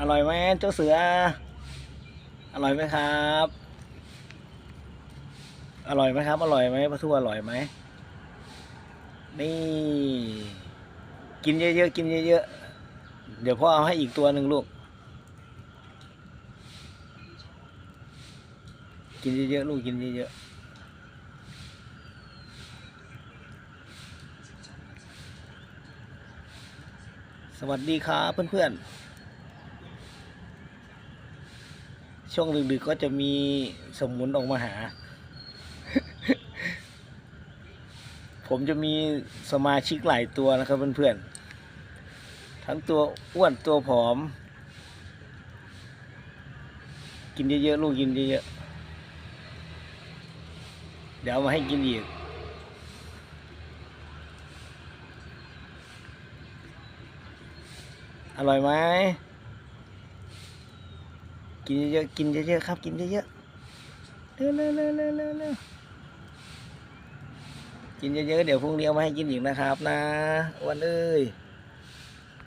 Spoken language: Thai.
อร่อยไหมเจ้าเสือ อร่อยไหมครับ อร่อยไหมครับ อร่อยไหมปลาทูอร่อยไหม นี่ กินเยอะๆ กินเยอะๆ เดี๋ยวพ่อเอาให้อีกตัวหนึ่งลูก กินเยอะๆ ลูก กินเยอะๆสวัสดีครับเพื่อนๆ ช่วงดึกๆก็จะมีสมุนออกมาหา ผมจะมีสมาชิกหลายตัวนะครับเพื่อนๆ ทั้งตัวอ้วนตัวผอม กินเยอะๆลูกกินเยอะๆ เดี๋ยวมาให้กินอีกอร่อยไหม กินเยอะๆกินเยอะๆครับ กินเยอะๆเร็วๆเร็วๆเร็วๆเร็วๆกินเยอะๆเดี๋ยวพรุ่งนี้เอามาให้กินอีกนะครับ นะวันเอ้ย